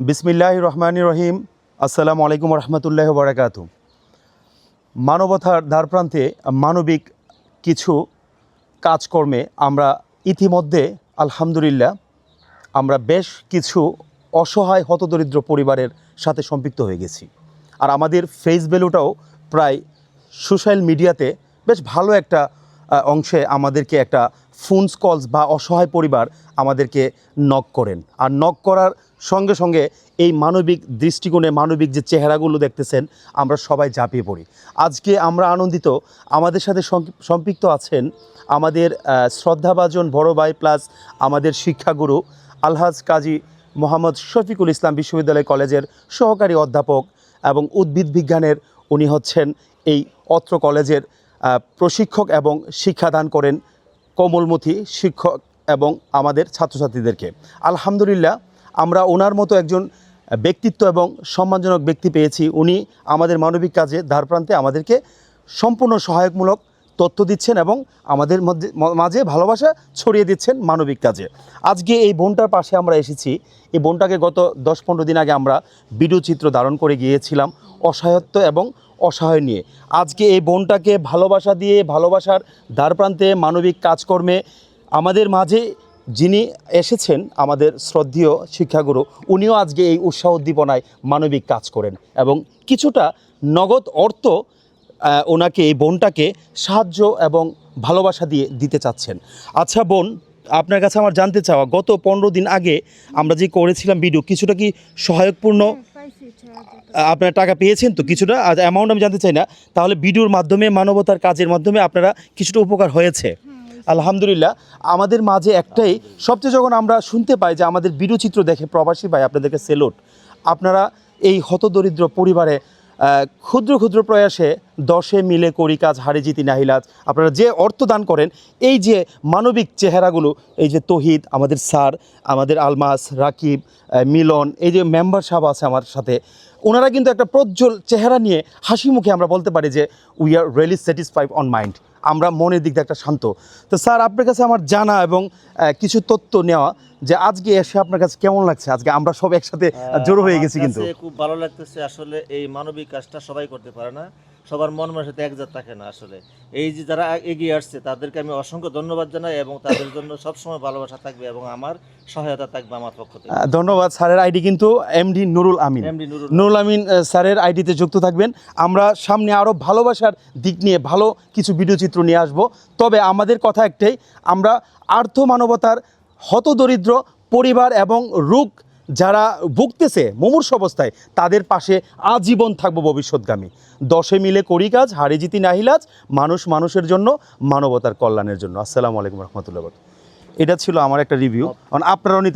বিসমিল্লাহ রহমান রহিম। আসসালামু আলাইকুম রহমতুল্লাহ বারাকাতু মানবতার দ্বারপ্রান্তে মানবিক কিছু কাজকর্মে আমরা ইতিমধ্যে, আলহামদুলিল্লাহ, আমরা বেশ কিছু অসহায় হতদরিদ্র পরিবারের সাথে সম্পৃক্ত হয়ে গেছি। আর আমাদের ফেস ভ্যালুটাও প্রায় সোশ্যাল মিডিয়াতে বেশ ভালো একটা অংশে আমাদেরকে একটা ফোনস কলস বা অসহায় পরিবার আমাদেরকে নক করেন। আর নক করার সঙ্গে সঙ্গে এই মানবিক দৃষ্টিকোণে মানবিক যে চেহারাগুলো দেখতেছেন, আমরা সবাই ঝাঁপিয়ে পড়ি। আজকে আমরা আনন্দিত, আমাদের সাথে সম্পৃক্ত আছেন আমাদের শ্রদ্ধাভাজন বড় ভাই প্লাস আমাদের শিক্ষাগুরু আলহাজ কাজী মোহাম্মদ শফিকুল ইসলাম বিশ্ববিদ্যালয় কলেজের সহকারী অধ্যাপক এবং উদ্ভিদ বিজ্ঞানের উনি হচ্ছেন এই অত্র কলেজের প্রশিক্ষক এবং শিক্ষাদান করেন কোমলমতি শিক্ষক এবং আমাদের ছাত্রছাত্রীদেরকে। আলহামদুলিল্লাহ, আমরা ওনার মতো একজন ব্যক্তিত্ব এবং সম্মানজনক ব্যক্তি পেয়েছি। উনি আমাদের মানবিক কাজে দ্বারপ্রান্তে আমাদেরকে সম্পূর্ণ সহায়কমূলক তথ্য দিচ্ছেন এবং আমাদের মধ্যে মাঝে ভালোবাসা ছড়িয়ে দিচ্ছেন মানবিক কাজে। আজকে এই বোনটার পাশে আমরা এসেছি। এই বোনটাকে গত দশ পনেরো দিন আগে আমরা ভিডিও চিত্র ধারণ করে গিয়েছিলাম অসহায়ত্ব এবং অসহায় নিয়ে। আজকে এই বোনটাকে ভালোবাসা দিয়ে ভালোবাসার দ্বারপ্রান্তে মানবিক কাজকর্মে আমাদের মাঝে যিনি এসেছেন, আমাদের শ্রদ্ধীয় শিক্ষাগুরু, উনিও আজকে এই উৎসাহ উদ্দীপনায় মানবিক কাজ করেন এবং কিছুটা নগদ অর্থ ওনাকে এই বোনটাকে সাহায্য এবং ভালোবাসা দিয়ে দিতে চাচ্ছেন। আচ্ছা বোন আপনার কাছে আমার জানতে চাওয়া গত পনেরো দিন আগে আমরা যে করেছিলাম ভিডিও কিছুটা কি সহায়কপূর্ণ টাকা। আপনারা টাকা পেয়েছেন তো কিছুটা? আর অ্যামাউন্ট আমি জানতে চাই না তাহলে ভিডিওর মাধ্যমে মানবতার কাজের মাধ্যমে আপনারা কিছুটা উপকার হয়েছে? আলহামদুলিল্লাহ আমাদের মাঝে একটাই সবচেয়ে যখন আমরা শুনতে পাই যে আমাদের ভিডিও চিত্র দেখে প্রবাসী ভাই আপনাদেরকে সেলুট আপনারা এই হতদরিদ্র পরিবারে ক্ষুদ্র ক্ষুদ্র প্রয়াসে দশে মিলে করি কাজ, হারে জিতি নাহিলাজ আপনারা যে অর্থ দান করেন, এই যে মানবিক চেহারাগুলো, এই যে তহিদ, আমাদের স্যার, আমাদের আলমাস, রাকিব মিলন, এই যে মেম্বার সাহেব আছে আমার সাথে, ওনারা কিন্তু একটা প্রজ্জ্বল চেহারা নিয়ে হাসি মুখে আমরা বলতে পারি যে we are really satisfied on mind আমরা মনের দিক দিয়ে একটা শান্ত। তো স্যার আপনার কাছে আমার জানা এবং কিছু তথ্য নেওয়া যে আজকে এসে আপনার কাছে কেমন লাগছে? আজকে আমরা সব একসাথে জড়ো হয়ে গেছি কিন্তু। খুব ভালো লাগতেছে। আসলে এই মানবিক কাজটা সবাই করতে পারে না। সবার মন সাথে একজাত থাকে না আসলে। এই যে যারা এগিয়ে আসছে তাদেরকে আমি অসংখ্য ধন্যবাদ জানাই এবং তাদের জন্য সবসময় ভালোবাসা থাকবে এবং আমার সহায়তা থাকবে আমার পক্ষ থেকে। ধন্যবাদ স্যারের আইডি কিন্তু এমডি নুরুল আমিন। এমডি নুরুল নুরুল আমিন স্যারের আইডিতে যুক্ত থাকবেন। আমরা সামনে আরও ভালোবাসার দিক নিয়ে ভালো কিছু ভিডিও চিত্র নিয়ে আসব। তবে আমাদের কথা একটাই আমরা আর্থ মানবতার হতদরিদ্র পরিবার এবং রোগ যারা ভুগতেছে মুমূর্ষ অবস্থায় তাদের পাশে আজীবন থাকব ভবিষ্যৎগামী। দশে মিলে করি কাজ হারে জিতি নাহিলাজ মানুষ মানুষের জন্য মানবতার কল্যাণের জন্য। আসসালামু আলাইকুম রহমতুল্লাহ এটা ছিল আমার একটা রিভিউ কারণ আপনারাও নিতে